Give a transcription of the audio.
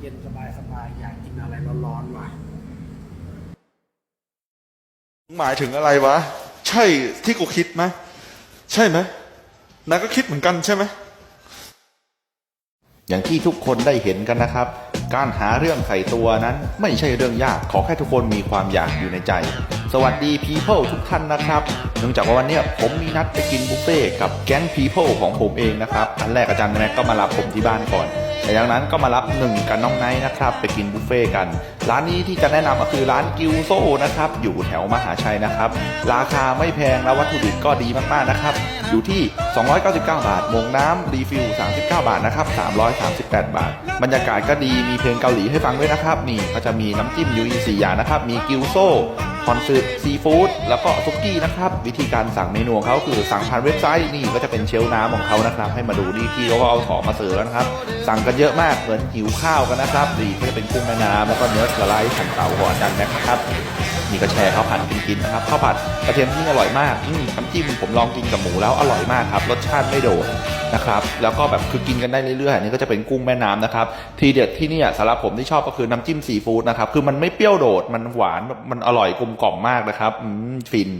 เย็นๆสบายๆอยากกินอะไรร้อนๆว่ะหมายถึงอะไรวะ ใช่ที่กูคิดไหมใช่ไหมนายก็คิดเหมือนกันใช่ไหมอย่างที่ทุกคนได้เห็นกันนะครับ การหาเรื่องใส่ตัวนั้นไม่ใช่เรื่องยากขอแค่ทุกคนมีความอยากอยู่ในใจ สวัสดี people ทุกท่านนะครับเนื่องจากว่าวันเนี้ยผมมีนัดไปกินบุฟเฟ่ต์กับแก๊ง people ของผมเองนะครับอันแรกอาจารย์แม็กก็มารับผมที่บ้านก่อนแต่ จากนั้นก็มารับหนึ่งกับน้องไนท์นะครับไปกินบุฟเฟ่กัน ร้านนี้ที่จะแนะนำก็คือร้านกิวโซนะครับอยู่แถวมหาชัยนะครับ ราคาไม่แพงและวัตถุดิบก็ดีมากๆนะครับ อยู่ที่ 299 บาทมงน้ำรีฟิล 39 บาทนะครับ338 บาท บรรยากาศก็ดีมีเพลงเกาหลีให้ฟังด้วยนะครับนี่ก็จะมีน้ำจิ้มยูอีสี่อย่างนะครับมีกิวโซ คอนซึซีฟู้ดแล้วก็ซุกี้นะครับ วิธีการสั่งเมนูของเขาคือสั่งผ่านเว็บไซต์นี่ก็จะเป็นเชลน้ำของเขานะครับ ให้มาดูนี่พี่เขาก็เอาของมาเสิร์ฟแล้วนะครับ สั่งกันเยอะมากเหมือนหิวข้าวกันนะครับนี่ก็จะเป็นกุ้งแม่น้ำแล้วก็เนื้อสไลด์ของเต่าของอาจารย์แม็กนะครับนี่ก็แชร์ข้าวผัดกินๆนะครับข้าวผัดกระเทียมที่อร่อยมากอืมน้ำจิ้มผมลองกินกับหมูแล้วอร่อยมากครับรสชาติไม่โดด นะครับแล้วก็แบบคือกินกันได้เรื่อยๆอันนี้ก็จะเป็นกุ้งแม่น้ำนะครับทีเด็ดที่นี่สำหรับผมที่ชอบก็คือน้ำจิ้มซีฟู้ดนะครับคือมันไม่เปรี้ยวโดดมันหวานมันอร่อยกลมกล่อมมากนะครับอืมฟิน